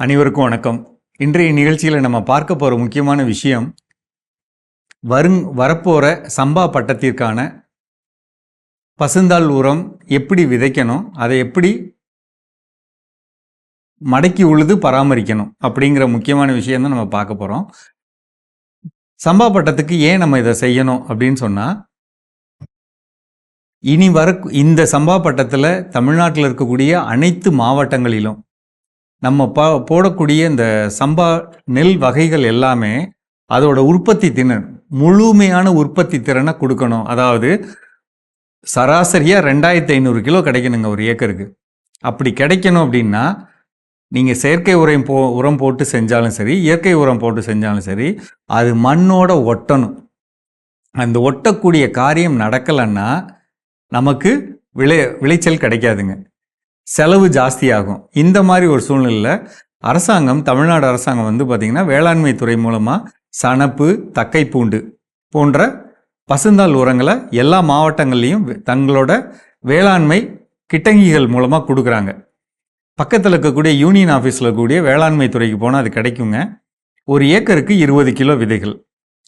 அனைவருக்கும் வணக்கம். இன்றைய நிகழ்ச்சியில் நம்ம பார்க்க போகிற முக்கியமான விஷயம் வருங் வரப்போகிற சம்பா பட்டத்திற்கான பசுந்தாள் உரம் எப்படி விதைக்கணும் அதை எப்படி மடக்கி உழுது பராமரிக்கணும் அப்படிங்கிற முக்கியமான விஷயம் தான் நம்ம பார்க்க போகிறோம் சம்பா பட்டத்துக்கு ஏன் நம்ம இதை செய்யணும் அப்படின்னு சொன்னால் இனி வர இந்த சம்பா பட்டத்தில் தமிழ்நாட்டில் இருக்கக்கூடிய அனைத்து மாவட்டங்களிலும் நம்ம ப போடக்கூடிய இந்த சம்பா நெல் வகைகள் எல்லாமே அதோட உற்பத்தி திறன் முழுமையான உற்பத்தி திறனை கொடுக்கணும். அதாவது சராசரியாக ரெண்டாயிரத்தி ஐநூறு கிலோ கிடைக்கணுங்க ஒரு ஏக்கருக்கு. அப்படி கிடைக்கணும் அப்படின்னா நீங்கள் செயற்கை உரம் போ உரம் போட்டு செஞ்சாலும் சரி இயற்கை உரம் போட்டு செஞ்சாலும் சரி அது மண்ணோட ஒட்டணும். அந்த ஒட்டக்கூடிய காரியம் நடக்கலைன்னா நமக்கு விளை விளைச்சல் கிடைக்காதுங்க. செலவு ஜாஸ்தியாகும். இந்த மாதிரி ஒரு சூழ்நிலையில் அரசாங்கம் தமிழ்நாடு அரசாங்கம் வந்து பார்த்திங்கன்னா வேளாண்மை துறை மூலமாக சணப்பு தக்கை பூண்டு போன்ற பசுந்தால் உரங்களை எல்லா மாவட்டங்கள்லேயும் தங்களோட வேளாண்மை கிட்டங்கிகள் மூலமாக கொடுக்குறாங்க. பக்கத்தில் இருக்கக்கூடிய யூனியன் ஆஃபீஸில் இருக்கக்கூடிய வேளாண்மை துறைக்கு போனால் அது கிடைக்குங்க. ஒரு ஏக்கருக்கு இருபது கிலோ விதைகள்.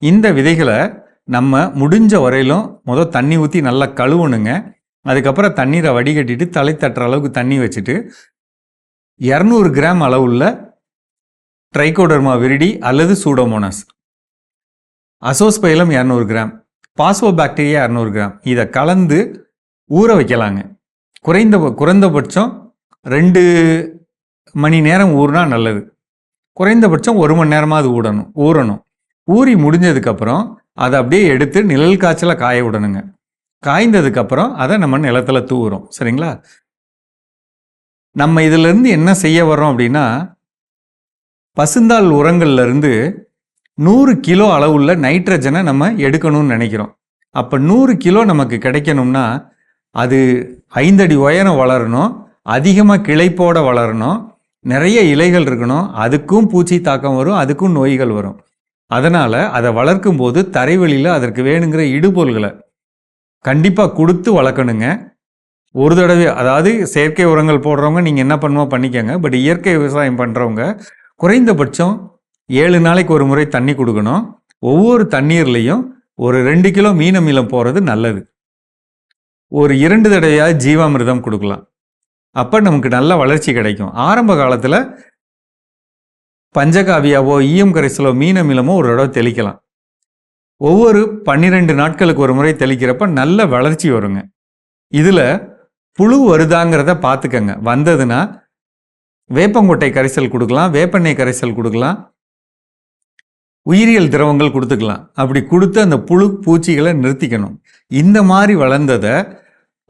இந்த விதைகளை நம்ம முடிஞ்ச வரையிலும் முதல் தண்ணி ஊற்றி நல்லா கழுவணுங்க. அதுக்கப்புறம் தண்ணீரை வடிகட்டிட்டு தலை தட்டுற அளவுக்கு தண்ணி வச்சுட்டு இரநூறு கிராம் அளவுள்ள ட்ரைகோடர்மா விரிடி அல்லது சூடோமோனஸ். அசோஸ்பைலம் இரநூறு கிராம். பாஸ்போ பாக்டீரியா இரநூறு கிராம். இதை கலந்து ஊற வைக்கலாங்க. குறைந்த குறைந்தபட்சம் ரெண்டு மணி நேரம் ஊறினா நல்லது. குறைந்தபட்சம் ஒரு மணி நேரமாவது ஊடணும் ஊறணும். ஊறி முடிஞ்சதுக்கப்புறம் அதை அப்படியே எடுத்து நிழல் காய்ச்சலாக காய விடணுங்க. காய்ந்ததுக்கப்புறம் அதை நம்ம நிலத்தில் தூவுறோம். சரிங்களா? நம்ம இதிலிருந்து என்ன செய்ய வரோம் அப்படின்னா பசுந்தாள் உரங்கள்லேருந்து நூறு கிலோ அளவுள்ள நைட்ரஜனை நம்ம எடுக்கணும்னு நினைக்கிறோம். அப்போ நூறு கிலோ நமக்கு கிடைக்கணும்னா அது ஐந்தடி உயரம் வளரணும் அதிகமாக கிளைப்போட வளரணும் நிறைய இலைகள் இருக்கணும் அதுக்கும் பூச்சி தாக்கம் வரும் அதுக்கும் நோய்கள் வரும். அதனால் அதை வளர்க்கும் போது தரைவெளியில் அதற்கு வேணுங்கிற இடுபொருள்களை கண்டிப்பாக கொடுத்து வளர்க்கணுங்க. ஒரு தடவை அதாவது செயற்கை உரங்கள் போடுறவங்க நீங்கள் என்ன பண்ணுமோ பண்ணிக்கோங்க. பட் இயற்கை விவசாயம் பண்ணுறவங்க குறைந்தபட்சம் ஏழு நாளைக்கு ஒரு முறை தண்ணி கொடுக்கணும். ஒவ்வொரு தண்ணீர்லேயும் ஒரு ரெண்டு கிலோ மீன மீளம் போகிறது நல்லது. ஒரு இரண்டு தடவையாக ஜீவாமிர்தம் கொடுக்கலாம். அப்போ நமக்கு நல்ல வளர்ச்சி கிடைக்கும். ஆரம்ப காலத்தில் பஞ்சகாவியாவோ ஈயம் கரைசலோ மீன மீளமோ ஒரு தடவை தெளிக்கலாம். ஒவ்வொரு பன்னிரெண்டு நாட்களுக்கு ஒரு முறை தெளிக்கிறப்ப நல்ல வளர்ச்சி வருங்க. இதில் புழு வருதாங்கிறத பார்த்துக்கங்க வந்ததுன்னா வேப்பங்கொட்டை கரைசல் கொடுக்கலாம் வேப்பெண்ணெய் கரைசல் கொடுக்கலாம் உயிரியல் திரவங்கள் கொடுத்துக்கலாம். அப்படி கொடுத்து அந்த புழு பூச்சிகளை நிறுத்திக்கணும். இந்த மாதிரி வளர்ந்ததை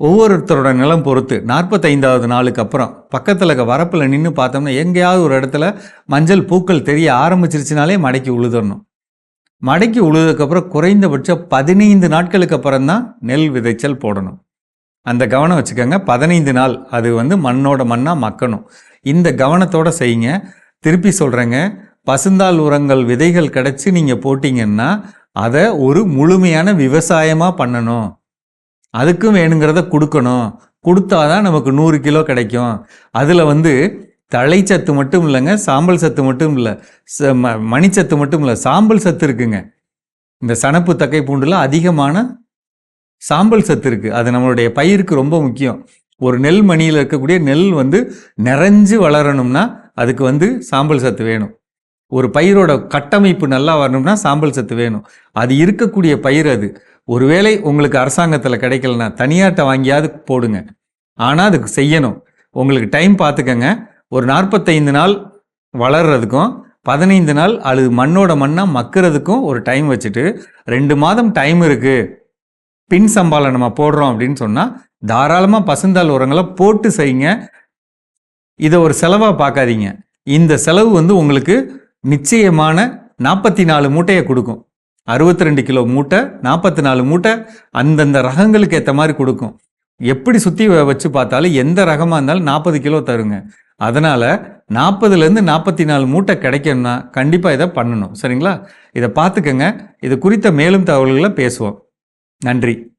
ஒவ்வொருத்தரோட நிலம் பொறுத்து நாற்பத்தைந்தாவது நாளுக்கு அப்புறம் பக்கத்தில் இருக்க வரப்பில் நின்று பார்த்தோம்னா எங்கேயாவது ஒரு இடத்துல மஞ்சள் பூக்கள் தெரிய ஆரம்பிச்சிருச்சுனாலே மடக்கி உழுதரணும். மடக்கி உழுதுக்கப்புறம் குறைந்தபட்சம் பதினைந்து நாட்களுக்கு அப்புறம் தான் நெல் விதைச்சல் போடணும். அந்த கவனம் வச்சுக்கோங்க பதினைந்து நாள். அது வந்து மண்ணோட மண்ணாக மக்கணும். இந்த கவனத்தோடு செய்யுங்க. திருப்பி சொல்கிறேங்க பசுந்தால் உரங்கள் விதைகள் கிடச்சி நீங்கள் போட்டிங்கன்னா அதை ஒரு முழுமையான விவசாயமாக பண்ணணும். அதுக்கும் வேணுங்கிறத கொடுக்கணும். கொடுத்தாதான் நமக்கு நூறு கிலோ கிடைக்கும். அதில் வந்து தழைச்சத்து மட்டும் இல்லைங்க சாம்பல் சத்து மட்டும் இல்லை மணிச்சத்து மட்டும் இல்லை சாம்பல் சத்து இருக்குங்க. இந்த சனப்பு தக்கை பூண்டுல அதிகமான சாம்பல் சத்து இருக்குது அது நம்மளுடைய பயிருக்கு ரொம்ப முக்கியம். ஒரு நெல் மணியில் இருக்கக்கூடிய நெல் வந்து நிறைஞ்சு வளரணும்னா அதுக்கு வந்து சாம்பல் சத்து வேணும். ஒரு பயிரோட கட்டமைப்பு நல்லா வரணும்னா சாம்பல் சத்து வேணும். அது இருக்கக்கூடிய பயிர் அது. ஒருவேளை உங்களுக்கு அரசாங்கத்தில் கிடைக்கலன்னா தனியாட்டை வாங்கியாவது போடுங்க. ஆனால் அதுக்கு செய்யணும். உங்களுக்கு டைம் பார்த்துக்கங்க ஒரு நாற்பத்தைந்து நாள் வளர்றதுக்கும் பதினைந்து நாள் அல்லது மண்ணோட மண்ணாக மக்கிறதுக்கும் ஒரு டைம் வச்சுட்டு ரெண்டு மாதம் டைம் இருக்குது பின் சம்பாலை நம்ம போடுறோம் அப்படின்னு சொன்னால் தாராளமாக பசுந்தாள் உரங்களை போட்டு செய்யுங்க. இதை ஒரு செலவாக பார்க்காதீங்க. இந்த செலவு வந்து உங்களுக்கு நிச்சயமான நாற்பத்தி நாலு மூட்டையை கொடுக்கும். அறுபத்தி ரெண்டு கிலோ மூட்டை நாற்பத்தி நாலு மூட்டை அந்தந்த ரகங்களுக்கு ஏற்ற மாதிரி கொடுக்கும். எப்படி சுற்றி வச்சு பார்த்தாலும் எந்த ரகமாக இருந்தாலும் நாற்பது கிலோ தருங்க. அதனால் நாற்பதுலேருந்து நாற்பத்தி நாலு மூட்டை கிடைக்கணும்னா கண்டிப்பாக இதை பண்ணணும். சரிங்களா? இதை பார்த்துக்கங்க. இது குறித்த மேலும் தகவல்களை பேசுவோம். நன்றி.